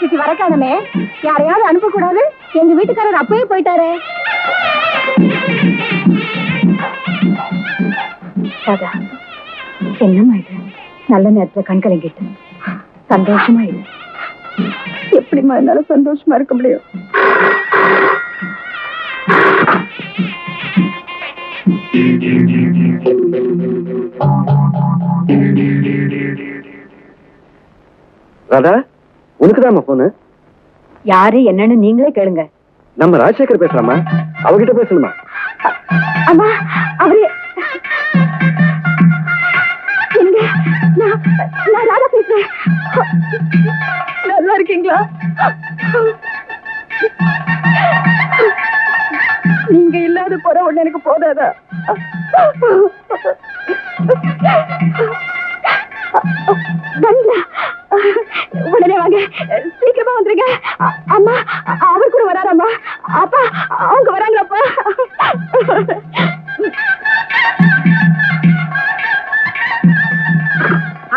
City வரக்கானமே யாரையாவது அனுப்ப கூடாது எங்க வீட்டுக்காரர் அப்பவே போயிட்டாரே. ராதா என்னம்மா இது? நல்ல நேரத்துல கண் கலங்கிட்டு. சந்தோஷமா இது எப்படிம்மா என்னால சந்தோஷமா இருக்க முடியும்? ராதா? உனக்குதாம்மா போனு யாரு என்னன்னு நீங்களே கேளுங்க. நம்ம ராஜசேகர் பேசுறாமா அவகிட்ட பேசணுமா அம்மா அவரு. நான் ராதா பேசுறேன். நல்லா இருக்கீங்களா? நீங்க இல்லாத போற ஒண்ணு எனக்கு போதாதா? வந்துடா. உடனே வாங்க. சீக்கிரமா வந்துருங்க. அம்மா அவர் கூட வராராம்மா. அப்பா அவங்க வராங்களாப்பா.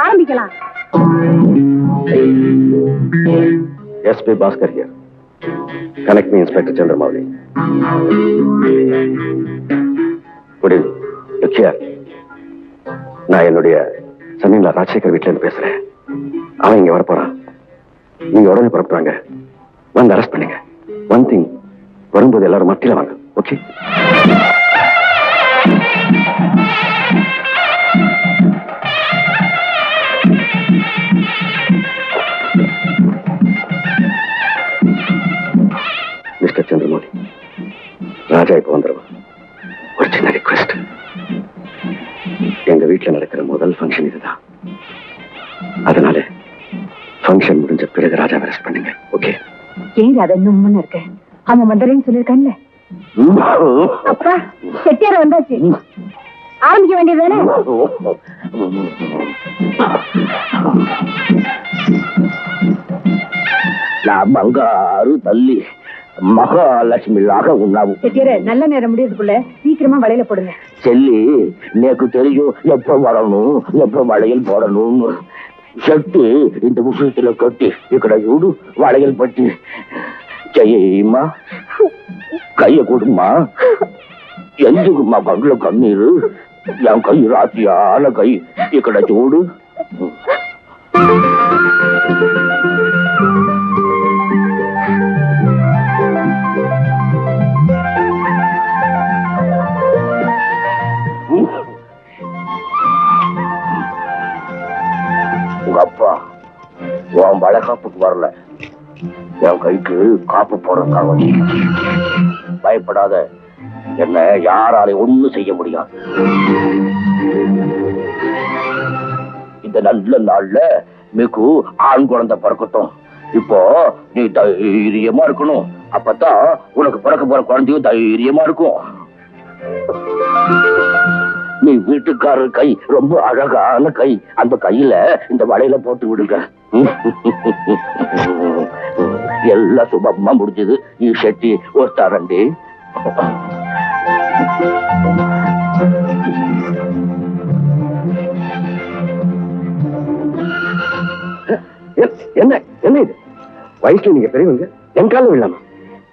ஆரம்பிக்கலாம். SP Bhaskar here connect me inspector Chandramouli good evening நான் என்னுடைய சமீன்ல ராஜசேகர் வீட்டிலேருந்து பேசுறேன். அவன் இங்க வரப்போறான் நீங்க உடனே புறப்படுறாங்க வந்து அரெஸ்ட் பண்ணுங்க. ஒன் திங் வரும்போது எல்லாரும் மத்தியில வாங்க. ஓகே மிஸ்டர் சந்திரமோடி ராஜா இப்போ வந்துடுவான் ஒரு சின்ன ரிக்வெஸ்ட் எங்க வீட்டுல நடக்கிற முதல் ஃபங்க்ஷன் இதுதான். அதனால ஃபங்க்ஷன் முடிஞ்ச பிறகு ராஜா அரஸ்ட் பண்ணுங்க. ஓகே ஏன் ராதா இன்னும் முன்ன இருக்க? அவன் வந்தறேன்னு சொல்லிருக்கான்ல அப்பா செட்டியார வந்தாச்சு. ஆரம்பிக்க வேண்டியது நான் பங்காரு தள்ளி மகாலட்சுமி மகாலட்சுமியாக உண்ணாவும் செட்டியார நல்ல நேரம் முடியறதுக்குள்ள சீக்கிரமா வளையல போடுங்க. செல்லி நேக்கு தெரியும் எப்ப வரணும் எப்ப வளையல் போடணும்னு. శక్తి ఇంత ముసలిలో కట్టి ఇక్కడ చూడు వాడగలు పట్టి. చెయ్యమ్మా. కయ్యకూడమ్మా. ఎందుకు మా కంట్లో కన్నీరు? ఎం కై రాత్రి ఆల కై ఇక్కడ చూడు. அவன் வளகாப்புக்கு வரல. என் கைக்கு காப்பு போடுறதுக்காக பயப்படாத. என்ன யாராலையும் ஒண்ணும் செய்ய முடியாது. இந்த நல்ல நாள்ல மிகு ஆண் குழந்தை பிறக்கட்டும். இப்போ நீ தைரியமா இருக்கணும். அப்பதான் உனக்கு பிறக்க போற குழந்தையும் தைரியமா இருக்கும். நீ வீட்டுக்காரர் கை ரொம்ப அழகான கை. அந்த கையில இந்த வலையில போட்டு விடுங்க. எல்லாம் சுபமா முடிஞ்சது. ஈ செட்டி ஒருத்தாரண்டி என்ன என்ன இது? வயசுல நீங்க பெரியவங்க என் காலம் இல்லாமா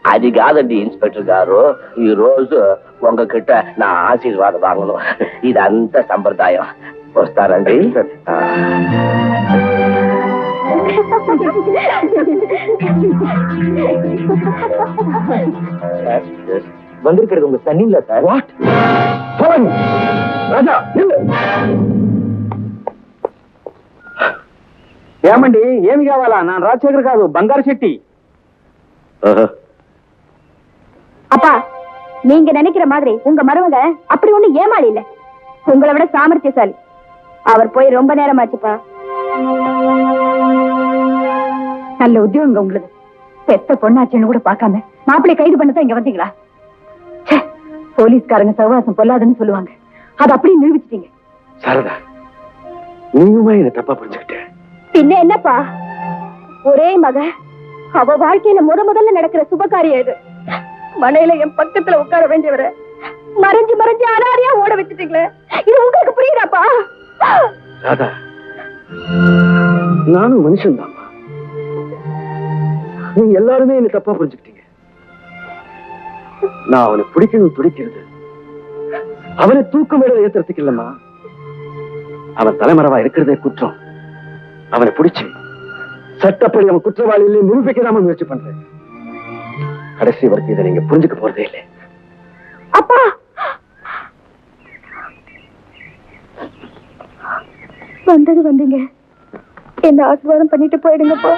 அது காதண்டி இன்ஸ்பெக்டர் காரு. ఈ రోజు உங்ககிட்ட நான் ஆசீர்வாதம் வாங்கணும். ఇదంతా సంప్రదాయం వస్తారండి வந்திருக்கிறது உங்க சன்னி இல்ல சார் வாட் ராஜா நில்லு ఏమండి ఏమి కావాలా నా రాజశేఖర్ కాదు బంగారు శెట్టి அப்பா நீங்க நினைக்கிற மாதிரி உங்க மருமக அப்படி ஒண்ணு ஏமாளி இல்ல உங்களை விட சாமர்த்தியசாலி அவர் போய் ரொம்ப நேரம் ஆச்சுப்பா நல்ல உத்தியோகம் உங்களுக்கு. பெத்த பொண்ணாச்சுன்னு கூட பார்க்காம மாப்பிள்ளை கைது பண்ணதான் இங்க வந்தீங்களா? போலீஸ்காரங்க சகவாசம் பொல்லாதுன்னு சொல்லுவாங்க. அது அப்படியே நிரூபிச்சிட்டீங்க. சாரதா நீயுமா என்ன தப்பா புரிஞ்சுக்கிட்ட? பின்ன என்னப்பா? ஒரே மக அவ வாழ்க்கையில முத முதல்ல நடக்கிற சுபகாரியம் இது. மனையில என் பக்கத்துல உட்கார வேண்டியவரை மறைஞ்சு மறைஞ்சு அனாரியா ஓட வச்சுட்டீங்களே. இது உங்களுக்கு புரியுதாப்பா? ராதா நானும் மனுஷன்தாம்மா நீங்க எல்லாருமே என்ன தப்பா புரிஞ்சுக்கிட்டீங்க. நான் அவனை பிடிக்கணும் துடிக்கிறது. அவனை தூக்கம் மேல ஏத்துறதுக்கு இல்லம்மா. அவன் தலைமறைவா இருக்கிறதே குற்றம். அவனை பிடிச்சு சட்டப்படி அவன் குற்றவாளி இல்லை நிரூபிக்கலாம முயற்சி பண்றேன். கடைசி வரைக்கும் இதை நீங்க புரிஞ்சுக்க போறதே இல்லை. அப்பா! வந்தது வந்தீங்க. என்ன ஆசீர்வாதம் பண்ணிட்டு போயிடுங்கப்பா.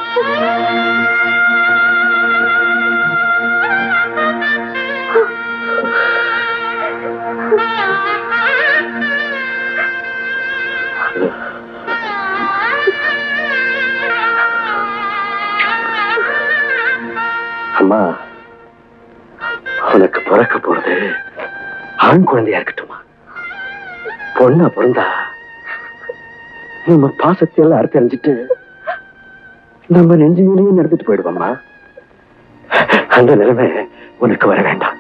அம்மா உனக்கு பிறக்க போறது ஆண் குழந்தையா இருக்கட்டுமா? பொண்ணா பிறந்தா நம்ம பாசத்தையெல்லாம் அறுத்தறிஞ்சிட்டு நம்ம நெஞ்சு மேலேயே நடந்துட்டு போயிடுவோம்மா. அந்த நிலைமை உனக்கு வர வேண்டாம்.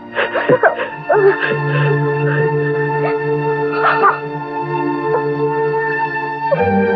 அழகே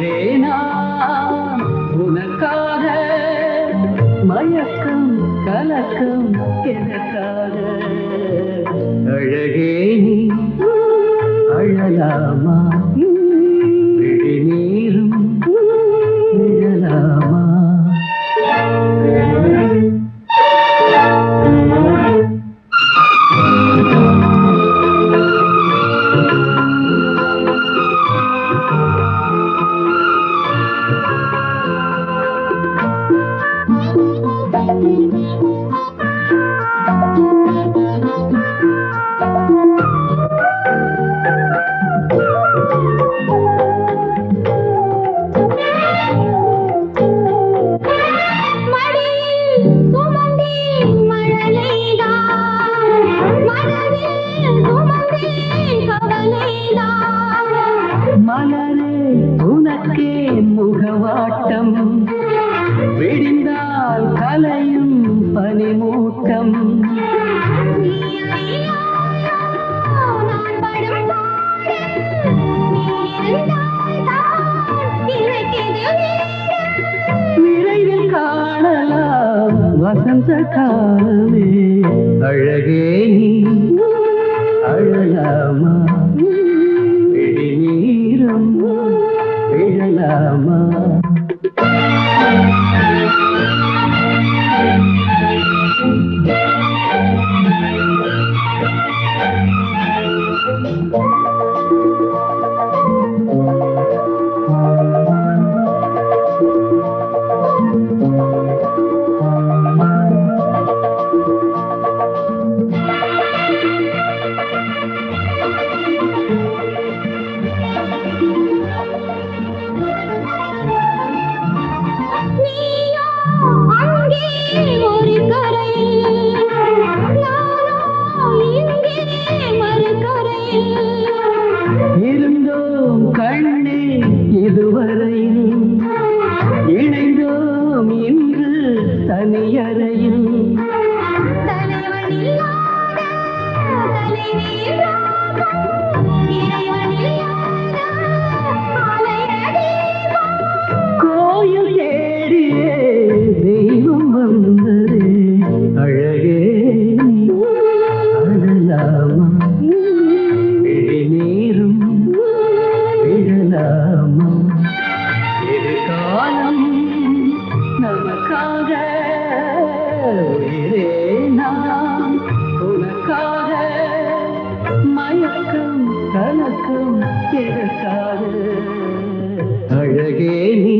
நான் உனக்காக மயக்கம் கலக்கம் எனக்காக. அழகே நீ அழலாமா? ஓட்டம் விடிந்தால் கலையும் பனிமூட்டம். நீ விரைவில் காணலாம் வசந்த காலமே. அழகே நீ அழகாமா இதுவரையில் இணைந்தோம் உயிரே நாம் அழகே நீ